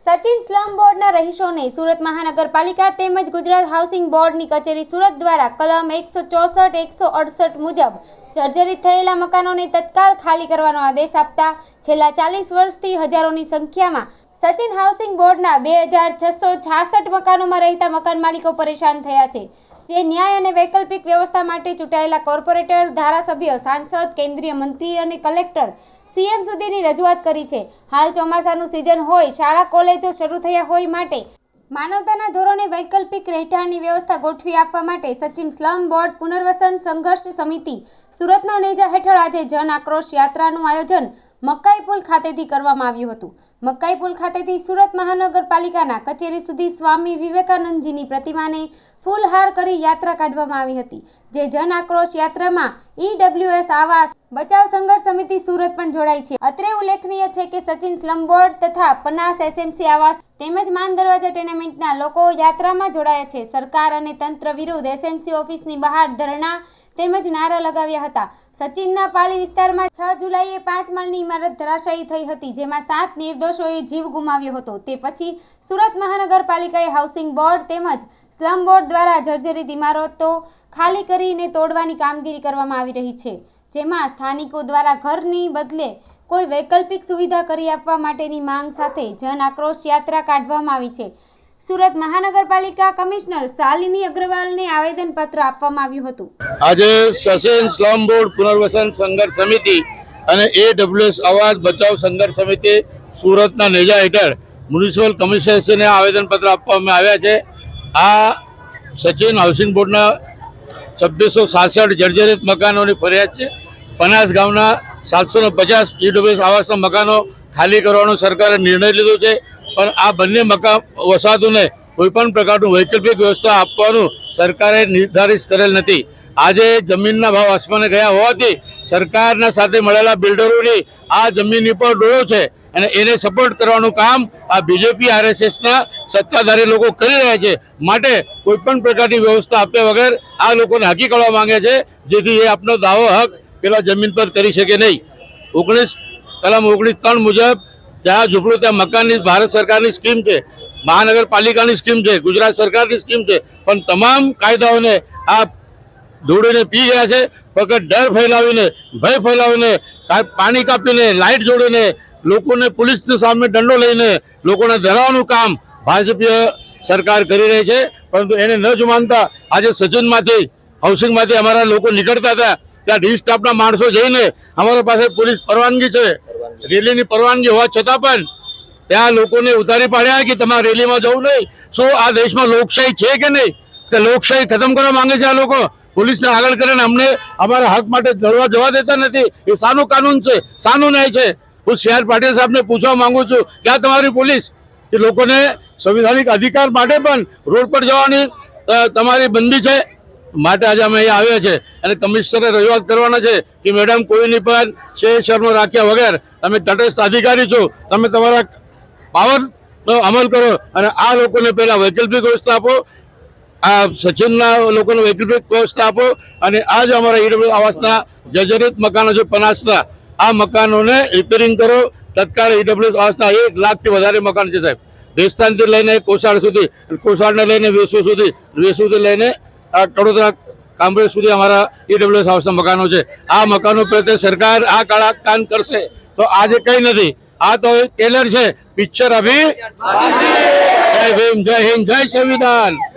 Sachin slum બોર્ડના રહીશોને સુરત મહાનગરપાલિકા તેમજ ગુજરાત હાઉસિંગ બોર્ડની કચેરી સુરત દ્વારા કલમ એકસો ચોસઠ, એકસો અડસઠ મુજબ જર્જરિત થયેલા મકાનોને તત્કાલ ખાલી કરવાનો આદેશ આપતા છેલ્લા ચાલીસ વર્ષથી હજારોની સંખ્યામાં સચિન હાઉસિંગ બોર્ડના બે હજાર છસો છાસઠ મકાનોમાં રહેતા મકાન માલિકો પરેશાન થયા છે. જે ન્યાય અને વૈકલ્પિક વ્યવસ્થા માટે ચૂંટાયેલા કોર્પોરેટર, ધારાસભ્ય, સાંસદ, કેન્દ્રીય મંત્રી અને કલેક્ટર સીએમ સુધીની રજૂઆત કરી છે. હાલ ચોમાસાનું સિઝન હોય, શાળા, કોલેજો શરૂ થયા હોય માટે માનવતાના ધોરણે વૈકલ્પિક રહેઠાણની વ્યવસ્થા ગોઠવી આપવા માટે સચિન સ્લમ બોર્ડ પુનર્વસન સંઘર્ષ સમિતિ સુરતના નેજા હેઠળ આજે જન આક્રોશ યાત્રાનું આયોજન મકાઈ પુલ ખાતેથી કરવામાં આવ્યું હતું. મકાઈ પુલ ખાતેથી સુરત મહાનગરપાલિકાના કચેરી સુધી સ્વામી વિવેકાનંદજીની પ્રતિમાને ફૂલહાર કરી યાત્રા કાઢવામાં આવી હતી, જે જન આક્રોશ યાત્રામાં ઈડબ્લ્યુએસ આવાસ બચાવ સંઘર્ષ સમિતિ સુરત પણ જોડાઈ છે. અત્રે ઉલ્લેખનીય છે કે સચિન સ્લમ બોર્ડ તથા પનાસ એસએમસી આવાસ તેમજ માન દરવાજા ટેનામેન્ટના લોકો યાત્રામાં જોડાયા છે. સરકાર અને તંત્ર વિરુદ્ધ એસએમસી ઓફિસની બહાર ધરણા તેમજ નારા લગાવ્યા હતા. સચિનના પાલી વિસ્તારમાં છ જુલાઈએ પાંચ માળની ઇમારત ધરાશાયી થઈ હતી, જેમાં સાત નિર્દોષોએ જીવ ગુમાવ્યો હતો. તે પછી સુરત મહાનગરપાલિકાએ હાઉસિંગ બોર્ડ તેમજ સ્લમ બોર્ડ દ્વારા જર્જરિત ઇમારતો ખાલી કરીને તોડવાની કામગીરી કરવામાં આવી રહી છે. જેમાં સ્થાનિકો દ્વારા ઘરની બદલે કોઈ વૈકલ્પિક સુવિધા કરી આપવા માટેની માંગ સાથે જન આક્રોશ યાત્રા કાઢવામાં આવી છે. સુરત મહાનગરપાલિકા કમિશનર શાલિની અગ્રવાલને આવેદનપત્ર આપવામાં આવ્યું હતું. આજે સસેન સ્લમ બોર્ડ પુનર્વસન સંઘર્ષ સમિતિ અને એ ડબ્લ્યુએસ અવાજ બચાવ સંઘર્ષ સમિતિ સુરતના નેજા હેઠળ મ્યુનિસિપલ કમિશનરશ્રીને આવેદનપત્ર આપવામાં આવ્યા છે. આ સચિન હાઉસિંગ બોર્ડના છવ્વીસો સાસઠ જર્જરિત મકાનોની ફરિયાદ છે. પનાસ ગામના સાતસો ને પચાસ ઈડબ્લ્યુએસ આવાસના મકાનો ખાલી કરવાનો સરકારે નિર્ણય લીધો છે. પણ આ બંને મકાન વસાહતોને કોઈપણ પ્રકારનું વૈકલ્પિક વ્યવસ્થા આપવાનું સરકારે નિર્ધારિત કરેલ નથી. આજે જમીનના ભાવ આસમાને ગયા હોવાથી સરકારના સાથે મળેલા બિલ્ડરોની આ જમીનની પર ડોળો છે અને એને સપોર્ટ કરવાનું કામ આ બીજેપી, આરએસએસના સત્તાધારી લોકો કરી રહ્યા છે. માટે કોઈપણ પ્રકારની વ્યવસ્થા આપ્યા વગર આ લોકોને હાકી કરવા માંગે છે. જેથી એ આપનો દાવો હક પેલા જમીન પર કરી શકે નહીં. ઓગણીસ, કલમ ઓગણીસ ત્રણ મુજબ જ્યાં ઝૂંપડું ત્યાં મકાનની, ભારત સરકારની સ્કીમ છે, મહાનગરપાલિકાની સ્કીમ છે, ગુજરાત સરકારની સ્કીમ છે, પણ તમામ કાયદાઓને આ દોડીને પી ગયા છે, ફક્ત ડર ફેલાવીને, ભય ફેલાવીને પાણી કાપીને લાઇટ જોડીને, લોકોને પોલીસની સામે દંડો લઈને, લોકોને ધરાવવાનું કામ ભાજપીય સરકાર કરી રહી છે, પરંતુ એને ન જ માનતા આજે સજનમાંથી હાઉસિંગમાંથી અમારા લોકો નીકળતા હતા. ત્યાં ડી સ્ટાફના માણસો જઈને અમારા પાસે પોલીસ પરવાનગી છે. રેલીની પરવાનગી હોવા છતાં પણ ત્યાં લોકોને ઉતારી પાડ્યા કે તમારે રેલીમાં જવું નહીં. શું આ દેશમાં લોકશાહી છે કે નહીં? કે લોકશાહી ખતમ કરવા માંગે છે આ લોકો? પોલીસને આગળ કરીને અમને અમારા હક માટે લડવા જવા દેતા નથી. એ શાનું કાનૂન છે. શાનું ન્યાય છે. હું સી પાટીલ સાહેબને પૂછવા માંગુ છું, ક્યાં તમારી પોલીસ? કે લોકોને સંવિધાનિક અધિકાર માટે પણ રોડ પર જવાની તમારી બંદી છે. માટે આજે અમે અહીંયા આવ્યા છે અને કમિશનરે રજૂઆત કરવાના છે કે મેડમ કોઈની પણ શેર શર્મ રાખ્યા વગર તમે તટસ્થ અધિકારી છો, તમે તમારા પાવરનો અમલ કરો અને આ લોકોને પહેલા વૈકલ્પિક વ્યવસ્થા આપો, આ સચિનના લોકોને વૈકલ્પિક વ્યવસ્થા આપો અને આ જ અમારા ઈડબ્લ્યુ આવાસના જર્જરિત મકાનો છે પનાસના, આ મકાનોને રિપેરિંગ કરો. તત્કાળ ઈડબ્લ્યુ આવાસના એક લાખથી વધારે મકાન છે સાહેબ. રેસ્તાનથી લઈને કોસાળ સુધી કોસાળને લઈને વેસુ સુધી, વેસુથી લઈને કડોદરા કામરેજ સુધી અમારા ઈડબ્લ્યુએસ હાઉસના મકાનો છે. આ મકાનો પ્રત્યે સરકાર આ કાળા કાન કરશે. તો આજે કઈ નથી. આ તો ટેલર છે. પિક્ચર અભી જય ભીમ, જય હિન્દ, જય સંવિધાન.